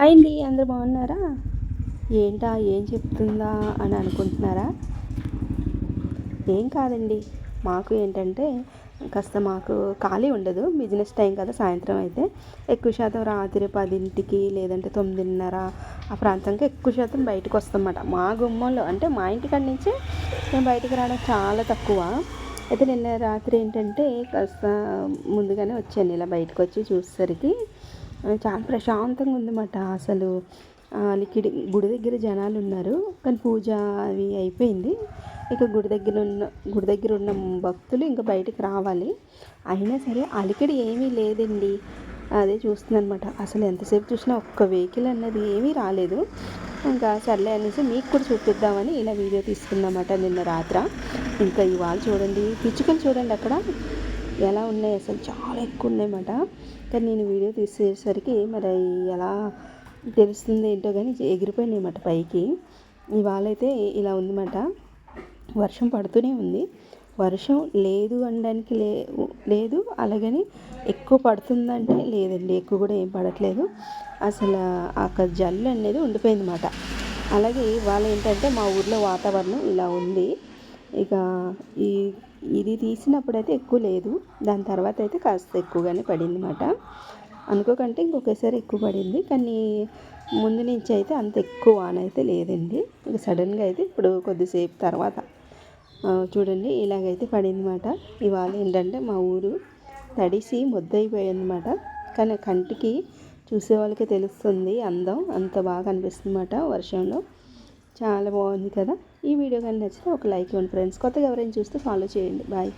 Hi అండి అందరు బాగున్నారా? ఏంటా ఏం చెప్తుందా అని అనుకుంటున్నారా? ఏం కాదండి. మాకు ఏంటంటే కాస్త మాకు ఖాళీ ఉండదు. బిజినెస్ టైం కదా సాయంత్రం అయితే. ఎక్కువ శాతం రాత్రి పదింటికి లేదంటే తొమ్మిదిన్నర ఆ ప్రాంతంకి ఎక్కువ శాతం బయటకు వస్తామన్నమాట. మా గుమ్మంలో అంటే మా ఇంటికాడ నుంచే మేము బయటకు రావడం చాలా తక్కువ. అయితే నిన్న రాత్రి ఏంటంటే కాస్త ముందుగానే వచ్చాను. ఇలా బయటకు వచ్చి చూసేసరికి చాలా ప్రశాంతంగా ఉందన్నమాట అసలు. లిక్విడ్ గుడి దగ్గర జనాలు ఉన్నారు. కానీ పూజ అవి అయిపోయింది. ఇక గుడి దగ్గర ఉన్న గుడి దగ్గర ఉన్న భక్తులు ఇంకా బయటికి రావాలి. అయినా సరే అలికిడి ఏమీ లేదండి. అదే చూస్తుంది అనమాట అసలు ఎంతసేపు చూసినా ఒక్క వెహికల్ అన్నది ఏమీ రాలేదు. ఇంకా సర్లే అనేసి మీకు కూడా చూపిద్దామని ఇలా వీడియో తీసుకున్నమాట నిన్న రాత్ర. ఇంకా ఇవాళ చూడండి పిచ్చుకలు చూడండి అక్కడ. ఎలా ఉన్నాయి? అసలు చాలా ఎక్కువ ఉన్నాయన్నమాట కానీ నేను వీడియో తీసేసరికి మరి ఎలా తెలుస్తుంది ఏంటో కానీ ఎగిరిపోయినాయి అన్నమాట పైకి. ఇవాళ అయితే ఇలా ఉందన్నమాట వర్షం పడుతూనే ఉంది. వర్షం లేదు అనడానికి లే లేదు అలాగని ఎక్కువ పడుతుందంటే లేదండి. ఎక్కువ కూడా ఏం పడట్లేదు. అసలు అక్కడ జల్లు అనేది ఉండిపోయింది అన్నమాట. అలాగే ఇవాళ ఏంటంటే మా ఊర్లో వాతావరణం ఇలా ఉంది. ఇక ఈ ఇది తీసినప్పుడు అయితే ఎక్కువ లేదు. దాని తర్వాత అయితే కాస్త ఎక్కువగానే పడింది అన్నమాట అనుకోకంటే ఇంకొకసారి ఎక్కువ పడింది. కానీ ముందు నుంచి అయితే అంత ఎక్కువ వాన అయితే లేదండి. ఇక సడన్గా అయితే ఇప్పుడు కొద్దిసేపు తర్వాత చూడండి ఇలాగైతే పడింది అనమాట ఇవాళ ఏంటంటే మా ఊరు తడిసి ముద్దయిపోయిందన్నమాట. కానీ కంటికి చూసే వాళ్ళకి తెలుస్తుంది అందం. అంత బాగా అనిపిస్తుంది అన్నమాట వర్షంలో. చాలా బాగుంది కదా. ఈ వీడియో కానీ నచ్చితే ఒక లైక్ ఇవ్వండి ఫ్రెండ్స్. కొత్తగా ఎవరైనా చూస్తే ఫాలో చేయండి. బాయ్